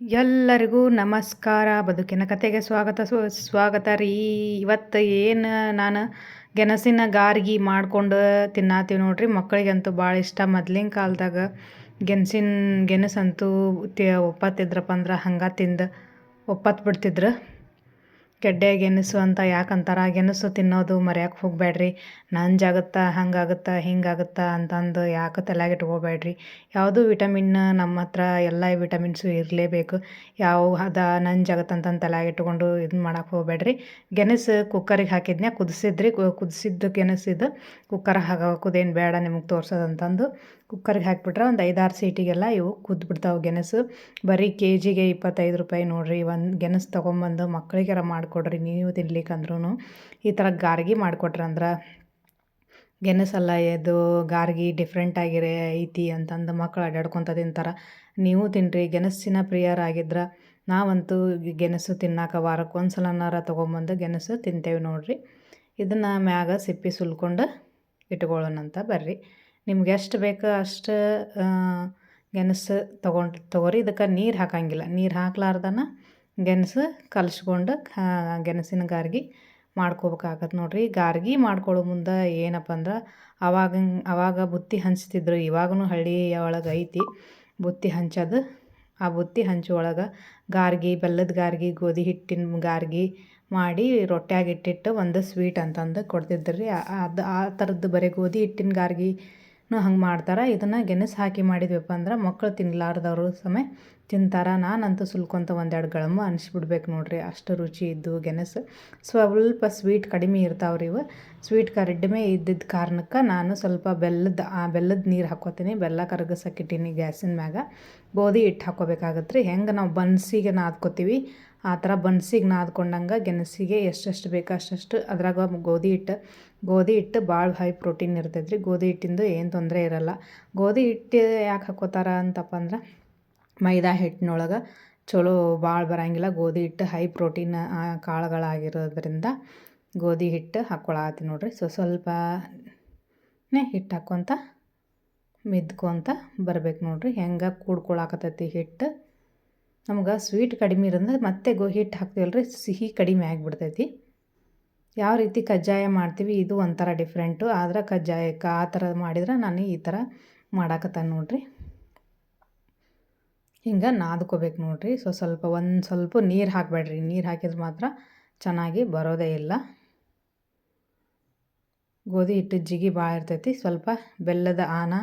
ಎಲ್ಲರಿಗೂ ನಮಸ್ಕಾರ. ಬದುಕಿನ ಕತೆಗೆ ಸ್ವಾಗತ ಸ್ವಾಗತ ರೀ. ಇವತ್ತು ಏನು ನಾನು ಗೆಣಸಿನ ಗಾರ್ಗಿ ಮಾಡ್ಕೊಂಡು ತಿನ್ನಾತೀವಿ ನೋಡ್ರಿ. ಮಕ್ಕಳಿಗಂತೂ ಭಾಳ ಇಷ್ಟ. ಮೊದ್ಲಿನ ಕಾಲದಾಗ ಗೆಣಸಿನ, ಗೆಣಸಂತೂ ಒಪ್ಪತ್ತಿದ್ರಪ್ಪ ಅಂದ್ರೆ ಹಂಗೆ ತಿಂದು ಒಪ್ಪತ್ತು ಬಿಡ್ತಿದ್ರು. ಗೆಡ್ಡೆ ಗೆಣಸು ಅಂತ ಯಾಕಂತಾರ ಗೆಣಸು ತಿನ್ನೋದು ಮರ್ಯಾಕೆ ಹೋಗಬೇಡ್ರಿ ನಂಜಾಗುತ್ತಾ, ಹಂಗಾಗುತ್ತಾ, ಹಿಂಗಾಗುತ್ತಾ ಅಂತಂದು ಯಾಕೆ ತಲೆಯಾಗ ಇಟ್ಕೋಬೇಡ್ರಿ ಯಾವುದು ವಿಟಮಿನ್ ನಮ್ಮ ಹತ್ರ ಎಲ್ಲ ವಿಟಮಿನ್ಸು ಇರಲೇಬೇಕು. ಯಾವ ಅದ ನಂಜಾಗುತ್ತೆ ಅಂತಂದು ತಲೆಯಾಗ ಇಟ್ಕೊಂಡು ಇದನ್ನ ಮಾಡೋಕೆ ಹೋಗಬೇಡ್ರಿ ಗೆಣಸು ಕುಕ್ಕರಿಗೆ ಹಾಕಿದ್ನ್ಯಾ, ಕುದಿಸಿದ್ರಿ. ಕುದಿಸಿದ್ದು ಗೆಣಸಿದ್ದು ಕುಕ್ಕರ್ ಹಾಕೋದೇನು ಬೇಡ ನಿಮಗೆ ತೋರ್ಸೋದಂತಂದು ಕುಕ್ಕರ್ಗೆ ಹಾಕಿಬಿಟ್ರೆ ಒಂದು ಐದಾರು ಸೀಟಿಗೆಲ್ಲ ಇವು ಕುದ್ಬಿಡ್ತಾವೆ ಗೆಣಸು. ಬರೀ ಕೆ ಜಿಗೆ ಇಪ್ಪತ್ತೈದು ರೂಪಾಯಿ ನೋಡಿರಿ, ಒಂದು ಗೆಣಸು ತೊಗೊಂಬಂದು ಮಕ್ಕಳಿಗೆಲ್ಲ ಮಾಡಿಕೊಡ್ರಿ, ನೀವು ತಿನ್ಲಿಕ್ಕಂದ್ರೂ ಈ ಥರ ಗಾರ್ಗಿ ಮಾಡಿಕೊಟ್ರಂದ್ರೆ ಗೆಣಸಲ್ಲ ಇದು ಗಾರ್ಗಿ ಡಿಫ್ರೆಂಟ್ ಆಗಿರೇ ಐತಿ ಅಂತಂದು ಮಕ್ಕಳು ಅಡ್ಡಾಡ್ಕೊತ ತಿಂತಾರೆ. ನೀವು ತಿನ್ನಿರಿ ಗೆಣಸಿನ ಪ್ರಿಯರಾಗಿದ್ರೆ ನಾವಂತೂ ಗೆಣಸು ತಿನ್ನಾಕ ವಾರಕ್ಕೆ ಒಂದು ಸಲನಾರ ತೊಗೊಂಬಂದು ಗೆಣಸು ತಿಂತೇವೆ ನೋಡಿರಿ. ಇದನ್ನು ಮ್ಯಾಗ ಸಿಪ್ಪಿ ಸುಲ್ಕೊಂಡು ಇಟ್ಕೊಳ್ಳೋಣಂತ ಬರ್ರಿ. ನಿಮ್ಗೆ ಎಷ್ಟು ಬೇಕೋ ಅಷ್ಟು ಗೆಣಸು ತೊಗೊಂಡು, ತೊಗೊರಿ. ಇದಕ್ಕೆ ನೀರು ಹಾಕಂಗಿಲ್ಲ. ನೀರು ಹಾಕ್ಲಾರ್ದನ ಗೆಣಸು ಕಲಸ್ಕೊಂಡು ಗೆಣಸಿನ ಗಾರ್ಗಿ ಮಾಡ್ಕೋಬೇಕಾಗತ್ತೆ ನೋಡಿರಿ. ಗಾರ್ಗಿ ಮಾಡ್ಕೊಳ್ಳೋ ಮುಂದೆ ಏನಪ್ಪ ಅಂದ್ರೆ, ಅವಾಗ ಅವಾಗ ಬುತ್ತಿ ಹಂಚ್ತಿದ್ರು. ಇವಾಗೂ ಹಳ್ಳಿ ಒಳಗೆ ಐತಿ. ಬುತ್ತಿ ಹಂಚೋದು. ಆ ಬುತ್ತಿ ಹಂಚೊಳಗೆ ಗಾರ್ಗಿ, ಬೆಲ್ಲದ ಗಾರ್ಗಿ, ಗೋಧಿ ಹಿಟ್ಟಿನ ಗಾರ್ಗಿ ಮಾಡಿ ರೊಟ್ಟಿಯಾಗಿಟ್ಟಿಟ್ಟು ಒಂದು ಸ್ವೀಟ್ ಅಂತಂದು ಕೊಡ್ತಿದ್ರು. ರೀ ಅದು ಆ ಥರದ್ದು ಬರೀ ಗೋಧಿ ಹಿಟ್ಟಿನ ಗಾರ್ಗಿ ಹಂಗೆ ಮಾಡ್ತಾರೆ. ಇದನ್ನು ಗೆಣಸು ಹಾಕಿ ಮಾಡಿದ್ವಿಪ್ಪ ಅಂದ್ರೆ ಮಕ್ಕಳು ತಿನ್ನಲಾರ್ದವರು ಸಮಯ ತಿಂತಾರೆ. ನಾನಂತೂ ಸುಲ್ಕೊಂತ ಒಂದೆರಡು ಗಳಮ್ಮ ಅನಿಸ್ಬಿಡ್ಬೇಕು ನೋಡಿರಿ. ಅಷ್ಟು ರುಚಿ ಇದ್ದು ಗೆಣಸು. ಸ್ವಲ್ಪ ಸ್ವೀಟ್ ಕಡಿಮೆ ಇರ್ತಾವ್ರಿ ಇವು. ಸ್ವೀಟ್ ಕಡಿಮೆ ಇದ್ದಿದ್ದ ಕಾರಣಕ್ಕೆ ನಾನು ಸ್ವಲ್ಪ ಬೆಲ್ಲದ, ಆ ಬೆಲ್ಲದ ನೀರು ಹಾಕೋತೀನಿ. ಬೆಲ್ಲ ಕರಗಿಸಕ್ಕಿಟ್ಟೀನಿ ಗ್ಯಾಸಿನ ಮ್ಯಾಗ. ಗೋಧಿ ಹಿಟ್ಟು ಹಾಕೋಬೇಕಾಗತ್ತೆ ರೀ ಹೆಂಗೆ ನಾವು ಬನ್ಸಿಗೆ ನಾದ್ಕೋತೀವಿ, ಆ ಥರ ಬನ್ಸಿಗೆ ನಾದ್ಕೊಂಡಂಗೆ ಗೆಣಸಿಗೆ ಎಷ್ಟೆಷ್ಟು ಬೇಕು ಅಷ್ಟಷ್ಟು ಅದ್ರಾಗ ಗೋಧಿ ಹಿಟ್ಟು ಗೋಧಿ ಹಿಟ್ಟು ಭಾಳ ಹೈ ಪ್ರೋಟೀನ್ ಇರ್ತೈತೆ ರೀ ಗೋಧಿ ಹಿಟ್ಟಿಂದು ಏನು ತೊಂದರೆ ಇರೋಲ್ಲ. ಗೋಧಿ ಹಿಟ್ಟು ಯಾಕೆ ಹಾಕೋತಾರ ಅಂತಪ್ಪ ಅಂದ್ರೆ ಮೈದಾ ಹಿಟ್ಟಿನೊಳಗೆ ಚಲೋ ಭಾಳ ಬರೋಂಗಿಲ್ಲ. ಗೋಧಿ ಹಿಟ್ಟು ಹೈ ಪ್ರೋಟೀನ್ ಕಾಳುಗಳಾಗಿರೋದ್ರಿಂದ ಗೋಧಿ ಹಿಟ್ಟು ಹಾಕ್ಕೊಳತ್ತಿ ನೋಡಿರಿ. ಸೊ ಸ್ವಲ್ಪನೇ ಹಿಟ್ಟು ಹಾಕ್ಕೊತ ಮಿದ್ಕೊತ ಬರ್ಬೇಕು ನೋಡಿರಿ. ಹೆಂಗೆ ಕೂಡ್ಕೊಳಕತ್ತೈತಿ ಹಿಟ್ಟು. ನಮ್ಗೆ ಸ್ವೀಟ್ ಕಡಿಮೆ ಇರೋದ್ರೆ ಮತ್ತೆ ಗೋ ಹಿಟ್ಟು ಹಾಕ್ತೀವಲ್ಲ ಸಿಹಿ ಕಡಿಮೆ ಆಗಿಬಿಡ್ತೈತಿ. ಯಾವ ರೀತಿ ಕಜ್ಜಾಯ ಮಾಡ್ತೀವಿ, ಇದು ಒಂಥರ ಡಿಫ್ರೆಂಟು ಆದ್ರೆ ಕಜ್ಜಾಯಕ್ಕೆ ಆ ಥರ ಮಾಡಿದ್ರೆ ನಾನು ಈ ಥರ ಮಾಡಾಕತ್ತಾನೆ ನೋಡ್ರಿ. ಹಿಂಗೆ ನಾದ್ಕೋಬೇಕು ನೋಡ್ರಿ. ಸೊ, ಸ್ವಲ್ಪ ಒಂದು ಸ್ವಲ್ಪ ನೀರು ಹಾಕಬೇಡ್ರಿ. ನೀರು ಹಾಕಿದ್ರೆ ಮಾತ್ರ ಚೆನ್ನಾಗಿ ಬರೋದೇ ಇಲ್ಲ. ಗೋಧಿ ಹಿಟ್ಟು ಜಿಗಿ ಭಾಳ ಇರ್ತೈತಿ. ಸ್ವಲ್ಪ ಬೆಲ್ಲದ ಆನ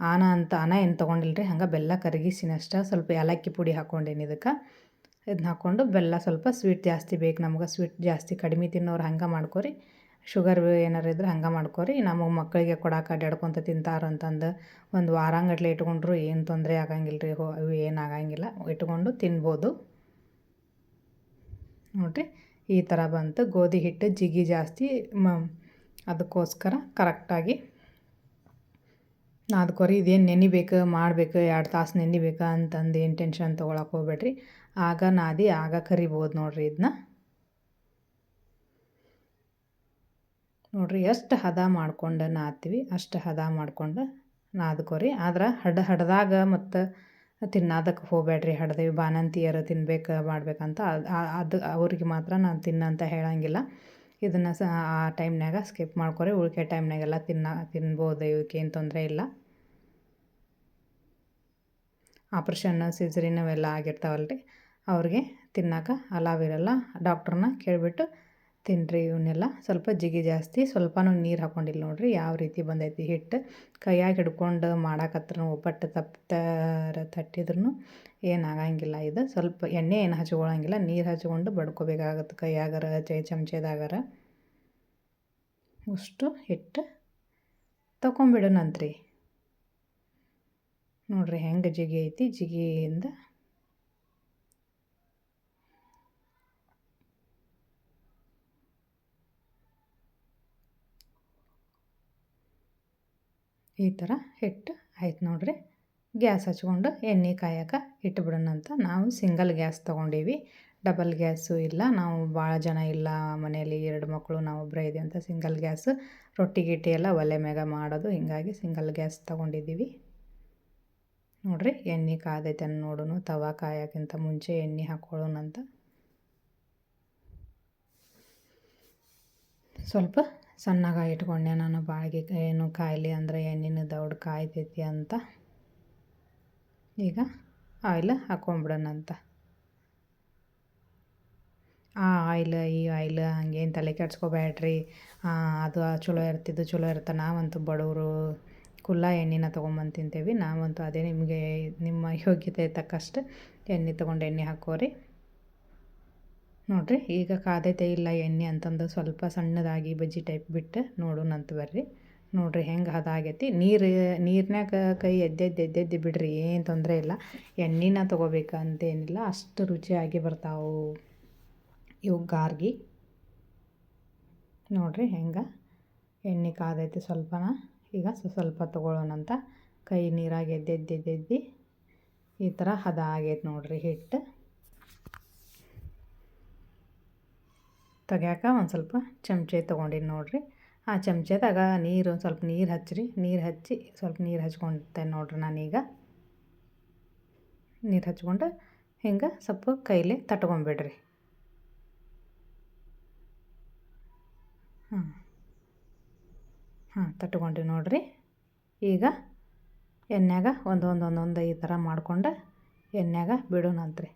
ಆನ ಅಂತ, ಆನ ಏನು ತೊಗೊಂಡಿಲ್ಲ ಹಂಗೆ ಬೆಲ್ಲ ಕರಗಿಸಿನಷ್ಟ ಸ್ವಲ್ಪ ಏಲಕ್ಕಿ ಪುಡಿ ಹಾಕ್ಕೊಂಡೇನಿ ಇದಕ್ಕೆ. ಇದನ್ನ ಹಾಕ್ಕೊಂಡು ಬೆಲ್ಲ ಸ್ವಲ್ಪ ಸ್ವೀಟ್ ಜಾಸ್ತಿ ಬೇಕು. ನಮ್ಗೆ ಸ್ವೀಟ್ ಜಾಸ್ತಿ ಕಡಿಮೆ ತಿನ್ನೋರು ಹಂಗೆ ಮಾಡ್ಕೊರಿ. ಶುಗರ್ ಏನಾರು ಇದ್ರೆ ಹಂಗೆ ಮಾಡ್ಕೊರಿ. ನಮಗೆ ಮಕ್ಕಳಿಗೆ ಕೊಡಕ್ಕೆ ಅಡ್ಡಾಡ್ಕೊಂತ ತಿಂತಾರ ಅಂತಂದು ಒಂದು ವಾರಂಗಟ್ಲೆ ಇಟ್ಕೊಂಡ್ರು ಏನು ತೊಂದರೆ ಆಗಂಗಿಲ್ಲ ರೀ ಹೋ, ಅವು ಏನು ಆಗಂಗಿಲ್ಲ. ಇಟ್ಕೊಂಡು ತಿನ್ಬೋದು. ನೋಡಿರಿ, ಈ ಥರ ಬಂತು. ಗೋಧಿ ಹಿಟ್ಟು ಜಿಗಿ ಜಾಸ್ತಿ ಮ ಅದಕ್ಕೋಸ್ಕರ ಕರೆಕ್ಟಾಗಿ ನಾದ್ಕೊರಿ. ಇದೇನು ನೆನಿಬೇಕು, ಮಾಡಬೇಕು, ಎರಡು ತಾಸು ನೆನಿಬೇಕು ಅಂತಂದು ಏನು ಟೆನ್ಷನ್ ತೊಗೊಳಕ್ಕೆ ಹೋಗ್ಬೇಡ್ರಿ. ಆಗ ನಾದಿ, ಆಗ ಕರಿಬೋದು ನೋಡ್ರಿ ಇದನ್ನ ನೋಡ್ರಿ, ಎಷ್ಟು ಹದ ಮಾಡ್ಕೊಂಡು ನಾದ್ತೀವಿ, ಅಷ್ಟು ಹದ ಮಾಡ್ಕೊಂಡು ನಾದ್ಕೋರಿ. ಆದ್ರೆ ಹಡ ಹಡ್ದಾಗ ಮತ್ತು ತಿನ್ನೋದಕ್ಕೆ ಹೋಗಬೇಡ್ರಿ ಹಡ್ದೇವಿ ಬಾಣಂತಿಯರು ತಿನ್ಬೇಕು ಮಾಡ್ಬೇಕಂತ ಅದು ಅವ್ರಿಗೆ ಮಾತ್ರ ನಾನು ತಿನ್ನಂತ ಹೇಳಂಗಿಲ್ಲ. ಇದನ್ನು ಸಹ ಆ ಟೈಮ್ನಾಗ ಸ್ಕಿಪ್ ಮಾಡ್ಕೊರಿ. ಉಳಿಕೆ ಟೈಮ್ನಾಗೆಲ್ಲ ತಿನ್ನ, ತಿನ್ಬೋದು ಇವಕ್ಕೇನು ತೊಂದರೆ ಇಲ್ಲ. ಆಪ್ರೇಷನ್ ಸಿಜರಿನ್ ಅವೆಲ್ಲ ಆಗಿರ್ತಾವಲ್ಲ ಅವ್ರಿಗೆ ತಿನ್ನೋಕೆ ಅಲಾವಿರಲ್ಲ ಡಾಕ್ಟ್ರನ್ನ ಕೇಳಿಬಿಟ್ಟು ತಿನ್ನಿರಿ ಇವನ್ನೆಲ್ಲ ಸ್ವಲ್ಪ ಜಿಗಿ ಜಾಸ್ತಿ. ಸ್ವಲ್ಪನೂ ನೀರು ಹಾಕೊಂಡಿಲ್ಲ ನೋಡಿರಿ. ಯಾವ ರೀತಿ ಬಂದೈತಿ? ಹಿಟ್ಟು ಕೈಯಾಗ ಹಿಡ್ಕೊಂಡು ಮಾಡಾಕತ್ರ ಒಬ್ಬಟ್ಟು ತಪ್ಪ ತಟ್ಟಿದ್ರೂ ಏನಾಗಂಗಿಲ್ಲ ಇದು. ಸ್ವಲ್ಪ ಎಣ್ಣೆ ಏನು ಹಚ್ಕೊಳ್ಳೋಂಗಿಲ್ಲ ನೀರು ಹಚ್ಕೊಂಡು ಬಡ್ಕೋಬೇಕಾಗತ್ತೆ ಕೈಯಾಗರ, ಚೈ ಚಮಚದಾಗರ. ಅಷ್ಟು ಹಿಟ್ಟು ತೊಗೊಂಬಿಡೋಣಂತ್ರಿ ನೋಡಿರಿ ಹೆಂಗೆ ಜಿಗಿ ಐತಿ. ಜಿಗಿಯಿಂದ ಈ ಥರ ಹಿಟ್ಟು ಆಯ್ತು ನೋಡ್ರಿ. ಗ್ಯಾಸ್ ಹಚ್ಕೊಂಡು ಎಣ್ಣೆ ಕಾಯಕ್ಕೆ ಇಟ್ಬಿಡೋಣಂತ ನಾವು ಸಿಂಗಲ್ ಗ್ಯಾಸ್ ತೊಗೊಂಡೀವಿ. ಡಬಲ್ ಗ್ಯಾಸು ಇಲ್ಲ, ನಾವು ಭಾಳ ಜನ ಇಲ್ಲ ಮನೆಯಲ್ಲಿ, ಎರಡು ಮಕ್ಕಳು, ನಾವು ಒಬ್ಬರೇ ಇದೆ ಅಂತ ಸಿಂಗಲ್ ಗ್ಯಾಸ್. ರೊಟ್ಟಿ ಗಿಟ್ಟಿ ಎಲ್ಲ ಒಲೆ ಮ್ಯಾಗ ಮಾಡೋದು, ಹೀಗಾಗಿ ಸಿಂಗಲ್ ಗ್ಯಾಸ್ ತೊಗೊಂಡಿದ್ದೀವಿ. ನೋಡ್ರಿ, ಎಣ್ಣೆ ಕಾದೈತೆ ನೋಡೋಣ ತವಾ ಕಾಯೋಕ್ಕಿಂತ ಮುಂಚೆ ಎಣ್ಣೆ ಹಾಕ್ಕೊಳ್ಳೋಣಂತ ಸ್ವಲ್ಪ ಸಣ್ಣಗೆ ಇಟ್ಕೊಂಡೆ ನಾನು ಬಾಳಿಗೆ ಏನು ಕಾಯಿಲೆ ಅಂದರೆ ಎಣ್ಣೆನ ದೌಡ್ ಕಾಯ್ತೈತಿ ಅಂತ. ಈಗ ಆಯಿಲ್ ಹಾಕ್ಕೊಂಬಿಡೋಣಂತ ಆ ಆಯಿಲ್, ಈ ಆಯಿಲ್ ಹಂಗೇನು ತಲೆ ಕೆಡ್ಸ್ಕೊಬೇಡ್ರಿ. ಅದು ಚಲೋ ಇರ್ತಿದ್ದು ಚಲೋ ಇರ್ತ. ನಾವಂತೂ ಬಡವರು, ಕುಲ್ಲ ಎಣ್ಣೆನ ತೊಗೊಂಬಂದು ತಿಂತೇವೆ. ನಾವಂತೂ ಅದೇ ನಿಮಗೆ, ನಿಮ್ಮ ಯೋಗ್ಯತೆ ತಕ್ಕಷ್ಟು ಎಣ್ಣೆ ತೊಗೊಂಡು ಎಣ್ಣೆ ಹಾಕೋರಿ. ನೋಡಿರಿ, ಈಗ ಕಾದೈತೆ ಇಲ್ಲ, ಎಣ್ಣೆ ಅಂತಂದು ಸ್ವಲ್ಪ ಸಣ್ಣದಾಗಿ ಬಜ್ಜಿ ಟೈಪ್ ಬಿಟ್ಟು ನೋಡೋಣಂತ ಬರ್ರಿ. ನೋಡಿರಿ ಹೆಂಗೆ ಹದಾಗೈತಿ ನೀರು ನೀರಿನಾಗ ಕೈ ಎದ್ದೆದ್ದು ಎದ್ದೆದ್ದು ಬಿಡ್ರಿ, ಏನು ತೊಂದರೆ ಇಲ್ಲ. ಎಣ್ಣೆನ ತೊಗೋಬೇಕಂತೇನಿಲ್ಲ ಅಷ್ಟು ರುಚಿಯಾಗಿ ಬರ್ತಾವೆ ಇವು ಗಾರ್ಗಿ. ನೋಡಿರಿ ಹೆಂಗೆ ಎಣ್ಣೆ ಕಾದೈತಿ ಸ್ವಲ್ಪನ. ಈಗ ಸ್ವಲ್ಪ ತೊಗೊಳ್ಳೋಣಂತ ಕೈ ನೀರಾಗಿ ಎದ್ದೆದ್ದು ಈ ಥರ ಹದ ಆಗೈತೆ ನೋಡಿರಿ ಹಿಟ್ಟು. ತೆಗ್ಯಾಕ ಒಂದು ಸ್ವಲ್ಪ ಚಮಚೆ ತೊಗೊಂಡಿನಿ ನೋಡಿರಿ. ಆ ಚಮಚೆದಾಗ ನೀರು ಒಂದು ಸ್ವಲ್ಪ ನೀರು ಹಚ್ಚಿರಿ ನೀರು ಹಚ್ಚಿ ಸ್ವಲ್ಪ ನೀರು ಹಚ್ಕೊಳ್ತೇನೆ ನೋಡ್ರಿ ನಾನೀಗ. ನೀರು ಹಚ್ಕೊಂಡು ಹಿಂಗೆ ಸ್ವಲ್ಪ ಕೈಲಿ ತಟ್ಕೊಂಬಿಡ್ರಿ. ಹಾಂ ಹಾಂ ತಟ್ಕೊಂಡ್ರಿ ನೋಡಿರಿ. ಈಗ ಎಣ್ಣೆಗ ಒಂದೊಂದು ಒಂದು ಒಂದೊಂದು ಈ ಥರ ಮಾಡ್ಕೊಂಡು ಎಣ್ಣೆಗ ಬಿಡೋಣಂತ್ರಿ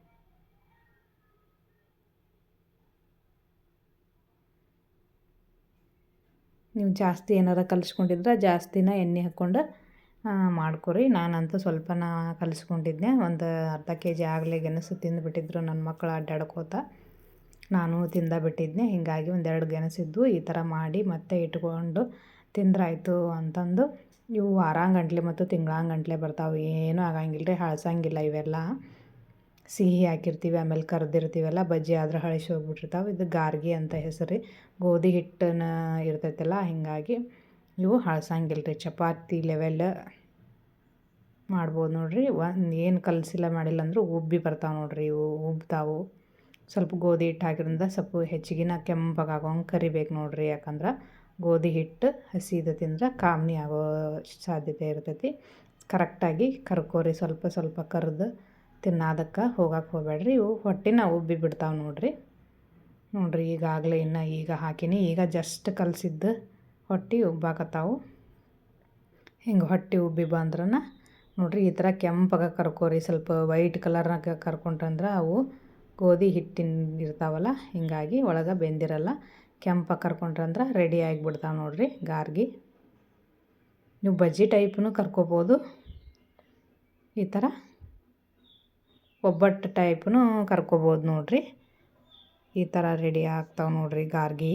ನೀವು ಜಾಸ್ತಿ ಏನಾರ ಕಲಿಸ್ಕೊಂಡಿದ್ರೆ ಜಾಸ್ತಿನ ಎಣ್ಣೆ ಹಾಕ್ಕೊಂಡು ಮಾಡ್ಕೊರಿ. ನಾನಂತೂ ಸ್ವಲ್ಪನ ಕಲಿಸ್ಕೊಂಡಿದ್ದೆ. ಒಂದು ಅರ್ಧ ಕೆ ಜಿ ಆಗಲೇ ಗೆಣಸು ತಿಂದುಬಿಟ್ಟಿದ್ರು ನನ್ನ ಮಕ್ಕಳು ಅಡ್ಡಾಡ್ಕೋತ. ನಾನು ತಿಂದಬಿಟ್ಟಿದ್ದೆ ಹೀಗಾಗಿ ಒಂದೆರಡು ಗೆಣಸಿದ್ದು ಈ ಥರ ಮಾಡಿ ಮತ್ತೆ ಇಟ್ಕೊಂಡು ತಿಂದ್ರಾಯ್ತು ಅಂತಂದು. ಇವು ವಾರಾಂಗಂಟ್ಲೆ ಮತ್ತು ತಿಂಗಳಾಂಗಂಟ್ಲೆ ಬರ್ತಾವೆ. ಏನೂ ಆಗಂಗಿಲ್ಲ ರೀ ಹಳಸಂಗಿಲ್ಲ ಇವೆಲ್ಲ. ಸಿಹಿ ಹಾಕಿರ್ತೀವಿ, ಆಮೇಲೆ ಕರೆದಿರ್ತೀವಲ್ಲ, ಬಜ್ಜಿ ಆದ್ರೆ ಹಳಸಿ ಹೋಗ್ಬಿಟ್ಟಿರ್ತಾವೆ ಇದು ಗಾರ್ಗಿ ಅಂತ ಹೆಸರು. ಗೋಧಿ ಹಿಟ್ಟನ್ನ ಇರ್ತೈತಲ್ಲ, ಹೀಗಾಗಿ ಇವು ಹಳಸಂಗಿಲ್ಲ ರೀ ಚಪಾತಿ ಲೆವೆಲ್ ಮಾಡ್ಬೋದು ನೋಡಿರಿ. ಒಂದು ಏನು ಕಲಸಿಲ್ಲ ಮಾಡಿಲ್ಲ ಅಂದ್ರೆ ಉಬ್ಬಿ ಬರ್ತಾವೆ ನೋಡಿರಿ ಇವು, ಉಬ್ತಾವು. ಸ್ವಲ್ಪ ಗೋಧಿ ಹಿಟ್ಟು ಹಾಕಿದ್ರಿಂದ ಸ್ವಲ್ಪ ಹೆಚ್ಚಿಗಿನ ಕೆಂಪಗಾಗೋಂಗೆ ಕರಿಬೇಕು ನೋಡಿರಿ. ಯಾಕಂದ್ರೆ ಗೋಧಿ ಹಿಟ್ಟು ಹಸಿದು ತಿಂದ್ರೆ ಕಾಮ್ನಿ ಆಗೋ ಸಾಧ್ಯತೆ ಇರ್ತೈತಿ. ಕರೆಕ್ಟಾಗಿ ಕರ್ಕೋರಿ ಸ್ವಲ್ಪ ಸ್ವಲ್ಪ ಕರೆದು ತಿನ್ನೋದಕ್ಕೆ ಹೋಗಕ್ಕೆ ಹೋಗಬೇಡ್ರಿ. ಇವು ಹೊಟ್ಟೆನ ಉಬ್ಬಿ ಬಿಡ್ತಾವೆ ನೋಡಿರಿ. ನೋಡಿರಿ ಈಗಾಗಲೇ ಇನ್ನು ಈಗ ಹಾಕಿನಿ. ಈಗ ಜಸ್ಟ್ ಕಲಸಿದ್ದು ಹೊಟ್ಟೆ ಉಬ್ಬಾಕತ್ತಾವು. ಹಿಂಗೆ ಹೊಟ್ಟೆ ಉಬ್ಬಿ ಬಂದ್ರನ ನೋಡ್ರಿ ಈ ಥರ ಕೆಂಪಾಗ ಕರ್ಕೋರಿ. ಸ್ವಲ್ಪ ವೈಟ್ ಕಲರ್ನಾಗ ಕರ್ಕೊಂಡ್ರಂದ್ರೆ ಅವು ಗೋಧಿ ಹಿಟ್ಟಿನ ಇರ್ತಾವಲ್ಲ, ಹಿಂಗಾಗಿ ಒಳಗೆ ಬೆಂದಿರಲ್ಲ. ಕೆಂಪಾಗಿ ಕರ್ಕೊಂಡ್ರಂದ್ರೆ ರೆಡಿ ಆಗಿಬಿಡ್ತಾವೆ ನೋಡಿರಿ ಗಾರ್ಗಿ. ನೀವು ಬಜ್ಜಿ ಟೈಪ್ನು ಕರ್ಕೋಬೋದು. ಈ ಥರ ಒಬ್ಬಟ್ಟು ಟೈಪ್ನು ಕರ್ಕೋಬೋದು ನೋಡಿರಿ. ಈ ಥರ ರೆಡಿ ಆಗ್ತಾವೆ ನೋಡಿರಿ ಗಾರ್ಗಿ.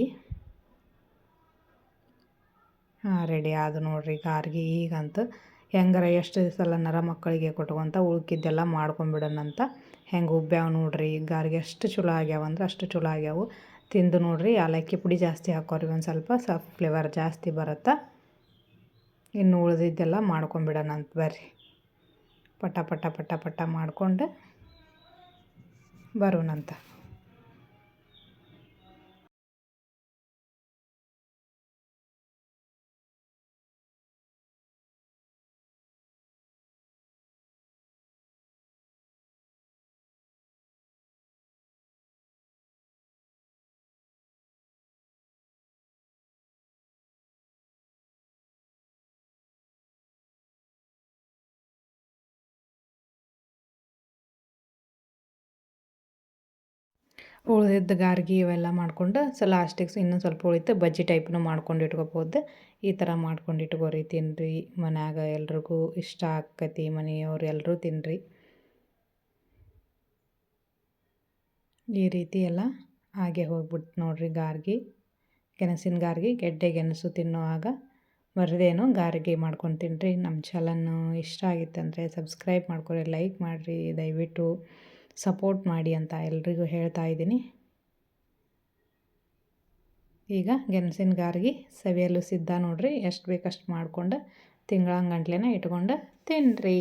ಹಾಂ, ರೆಡಿ ಆದ ನೋಡಿರಿ ಗಾರ್ಗಿ ಈಗಂತೂ. ಹೆಂಗಾರ ಎಷ್ಟು ಸಲ ನರ ಮಕ್ಕಳಿಗೆ ಕೊಟ್ಕೊಂತ ಉಳ್ಕಿದ್ದೆಲ್ಲ ಮಾಡ್ಕೊಂಬಿಡೋಣಂತ ಹೆಂಗೆ ಉಬ್ಬ್ಯಾವ ನೋಡಿರಿ. ಗಾರ್ಗಿ ಎಷ್ಟು ಚಲೋ ಆಗ್ಯಾವ ಅಂದ್ರೆ ಅಷ್ಟು ಚಲೋ ಆಗ್ಯಾವು. ತಿಂದು ನೋಡಿರಿ ಏಲಕ್ಕಿ ಪುಡಿ ಜಾಸ್ತಿ ಹಾಕೋರಿ ಒಂದು ಸ್ವಲ್ಪ ಸ್ವಲ್ಪ ಫ್ಲೇವರ್ ಜಾಸ್ತಿ ಬರುತ್ತೆ. ಇನ್ನು ಉಳಿದಿದ್ದೆಲ್ಲ ಮಾಡ್ಕೊಂಬಿಡೋಣ ಅಂತ ಬರ್ರಿ. ಪಟ ಪಟ ಪಟ ಪಟ ಮಾಡ್ಕೊಂಡು ಬರೋಣಂತ ಉಳಿದಿದ್ದ ಗಾರ್ಗಿ ಇವೆಲ್ಲ ಮಾಡ್ಕೊಂಡು ಸೊ ಲಾಸ್ಟಿಗೆ ಇನ್ನೊಂದು ಸ್ವಲ್ಪ ಉಳಿತು ಬಜ್ಜಿ ಟೈಪ್ನು ಮಾಡ್ಕೊಂಡು ಇಟ್ಕೋಬೋದು ಈ ಥರ ಮಾಡ್ಕೊಂಡು ಇಟ್ಕೋರಿ ತಿನ್ನಿರಿ ಮನ್ಯಾಗ ಎಲ್ರಿಗೂ ಇಷ್ಟ ಆಕ್ಕತಿ ಮನೆಯವ್ರು ಎಲ್ಲರೂ ತಿನ್ನಿರಿ ಈ ರೀತಿ ಎಲ್ಲ ಹಾಗೆ ಹೋಗ್ಬಿಟ್ಟು ನೋಡಿರಿ ಗಾರ್ಗಿ. ಗೆಣಸಿನ ಗಾರ್ಗಿ, ಗೆಡ್ಡೆ ಗೆಣಸು ತಿನ್ನುವಾಗ ಮರದೇನು ಗಾರ್ಗಿ ಮಾಡ್ಕೊಂಡು ತಿನ್ನಿರಿ ನಮ್ಮ ಚಾನಲ್ನು ಇಷ್ಟ ಆಗಿತ್ತಂದರೆ ಸಬ್ಸ್ಕ್ರೈಬ್ ಮಾಡ್ಕೊರಿ, ಲೈಕ್ ಮಾಡಿರಿ. ದಯವಿಟ್ಟು ಸಪೋರ್ಟ್ ಮಾಡಿ ಅಂತ ಎಲ್ರಿಗೂ ಹೇಳ್ತಾ ಇದ್ದೀನಿ. ಈಗ ಗೆಣಸಿನ ಗಾರ್ಗಿ ಸವಿಯಲು ಸಿದ್ಧ ನೋಡ್ರಿ, ಎಷ್ಟು ಬೇಕಷ್ಟು ಮಾಡಿಕೊಂಡು ತಿಂಗಳಂಗಂಟ್ಲೆನ ಇಟ್ಕೊಂಡು ತಿನ್ನಿರಿ